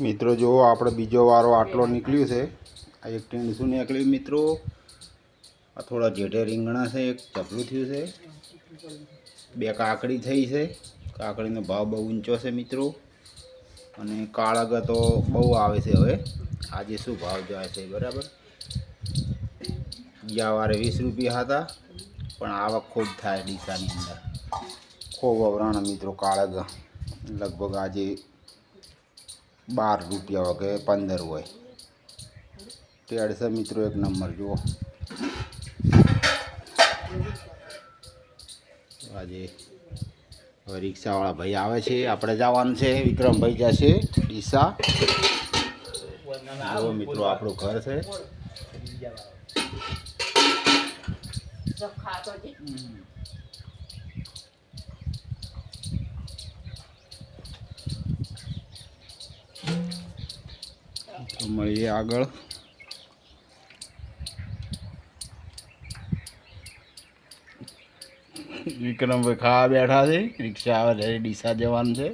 મિત્રો જો આપણે બીજો વારો આટલો નીકળ્યું છે. આ એક ટીણસું નીકળ્યું મિત્રો? આ થોડા જેઠે રીંગણા છે, એક ચપલું થયું છે. બે કાકડી થઈ છે. કાકડીનો ભાવ બહુ ઊંચો છે મિત્રો. અને કાળગ તો બહુ આવે છે હવે. આજે શું ભાવ જાય છે, બરાબર? ગયા વારે વીસ રૂપિયા હતા, પણ આવક ખૂબ થાય ડીસાની અંદર. ખૂબ અવરાણ મિત્રો કાળગ. લગભગ આજે બાર રૂપિયા હોય કે પંદર હોય. તેડસે મિત્રો એક નંબર, જુઓ. આજે રિક્ષાવાળા ભાઈ આવે છે, આપણે જવાનું છે, વિક્રમભાઈ જશે, ડીસા. આવો મિત્રો, આપણું ઘર છે. તો મળીએ આગળ વિક્રમભાઈ ખાવા બેઠા છે રિક્ષા આવે છે ડીસા જવાનું છે.